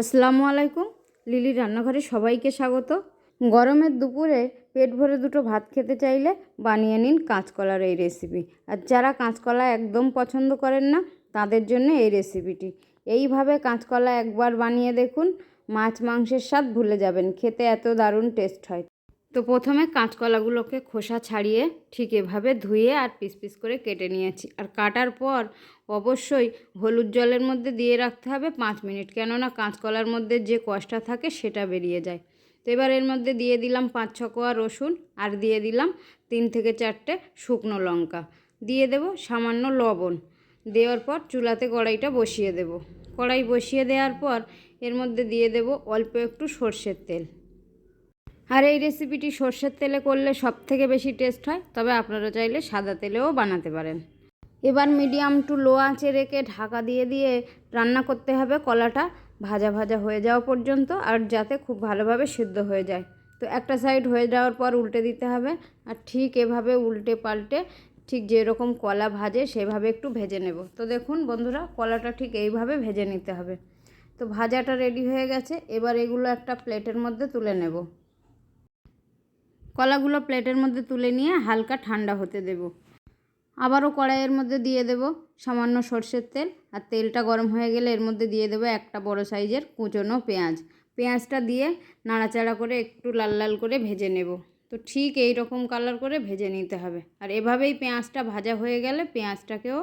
আসসালামু আলাইকুম। লিলি রান্নাঘরে সবাইকে স্বাগত। গরমের দুপুরে পেট ভরে দুটো ভাত খেতে চাইলে বানিয়ে নিন কাঁচকলার এই রেসিপি আর যারা কাঁচকলা একদম পছন্দ করেন না, তাদের জন্য এই রেসিপিটি এইভাবে কাঁচকলা একবার বানিয়ে দেখুন, মাছ মাংসের স্বাদ ভুলে যাবেন। খেতে এত দারুণ টেস্ট হয়। তো প্রথমে কাঁচকলাগুলোকে খোসা ছাড়িয়ে ঠিক এভাবে ধুয়ে আর পিস পিস করে কেটে নিয়েছি। আর কাটার পর অবশ্যই হলুদ জলের মধ্যে দিয়ে রাখতে হবে পাঁচ মিনিট, কেননা কাঁচকলার মধ্যে যে কষটা থাকে সেটা বেরিয়ে যায়। তো এবার এর মধ্যে দিয়ে দিলাম পাঁচ ছ কোয়া রসুন আর দিয়ে দিলাম তিন থেকে চারটে শুকনো লঙ্কা। দিয়ে দেব সামান্য লবণ। দেওয়ার পর চুলাতে কড়াইটা বসিয়ে দেব। কড়াই বসিয়ে দেওয়ার পর এর মধ্যে দিয়ে দেব অল্প একটু সর্ষের তেল। আর এই রেসিপিটি সর্ষের তেলে করলে সব থেকে বেশি টেস্ট হয়? তবে আপনারা চাইলে সাদা তেলেও বানাতে পারেন। এবার মিডিয়াম টু লো আঁচে রেখে ঢাকা দিয়ে দিয়ে রান্না করতে হবে কলাটা। ভাজা ভাজা হয়ে যাওয়া পর্যন্ত আর যাতে খুব ভালোভাবে সিদ্ধ হয়ে যায়। তো একটা সাইড হয়ে যাওয়ার পর উল্টে দিতে হবে। আর ঠিক এভাবে উল্টে পাল্টে ঠিক যেরকম কলা ভাজে সেভাবে একটু ভেজে নেব। তো দেখুন বন্ধুরা, কলাটা ঠিক এইভাবে ভেজে নিতে হবে। তো ভাজাটা রেডি হয়ে গেছে। এবার এগুলো একটা প্লেটের মধ্যে তুলে নেব। কলাগুলো প্লেটের মধ্যে তুলে নিয়ে হালকা ঠান্ডা হতে দেব। আবারও কড়াইয়ের মধ্যে দিয়ে দেব সামান্য সর্ষের তেল আর তেলটা গরম হয়ে গেলে এর মধ্যে দিয়ে দেবো একটা বড় সাইজের কুচনো পেঁয়াজ। পেঁয়াজটা দিয়ে নাড়াচাড়া করে একটু লাল লাল করে ভেজে নেব। তো ঠিক এই রকম কালার করে ভেজে নিতে হবে। আর এভাবেই পেঁয়াজটা ভাজা হয়ে গেলে পেঁয়াজটাকেও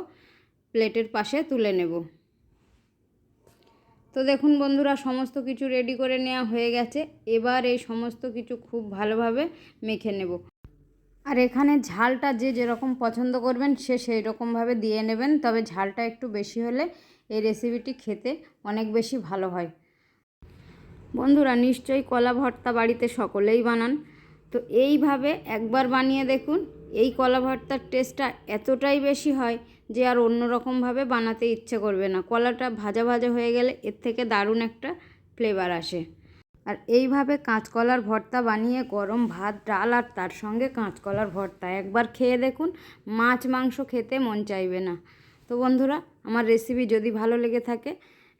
প্লেটের পাশে তুলে নেব। তো দেখুন বন্ধুরা, সমস্ত কিছু রেডি করে নেওয়া হয়ে গেছে। এবার এই সমস্ত কিছু খুব ভালোভাবে মেখে নেব। আর এখানে ঝালটা যে যেরকম পছন্দ করবেন, সে সেই রকমভাবে দিয়ে নেবেন। তবে ঝালটা একটু বেশি হলে এই রেসিপিটি খেতে অনেক বেশি ভালো হয়। বন্ধুরা, নিশ্চয়ই কলা ভর্তা বাড়িতে সকলেই বানান। তো এইভাবে একবার বানিয়ে দেখুন, এই কলা ভর্তার টেস্টটা এতটাই বেশি হয় যে আর অন্য রকমভাবে বানাতে ইচ্ছে করবে না। কলাটা ভাজা ভাজা হয়ে গেলে এর থেকে দারুণ একটা ফ্লেভার আসে। আর এইভাবে কাঁচকলার ভর্তা বানিয়ে গরম ভাত, ডাল আর তার সঙ্গে কাঁচকলার ভর্তা। একবার খেয়ে দেখুন, মাছ, মাংস খেতে মন চাইবে না। তো বন্ধুরা, আমার রেসিপি যদি ভালো লেগে থাকে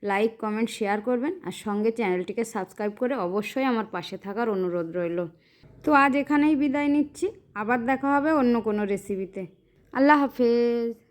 লাইক কমেন্ট শেয়ার করবেন আর সঙ্গে চ্যানেলটিকে সাবস্ক্রাইব করে অবশ্যই আমার পাশে থাকার অনুরোধ রইল। তো আজ এখানেই বিদায় নিচ্ছি। আবার দেখা হবে অন্য কোনো রেসিপিতে আল্লাহ হাফেজ।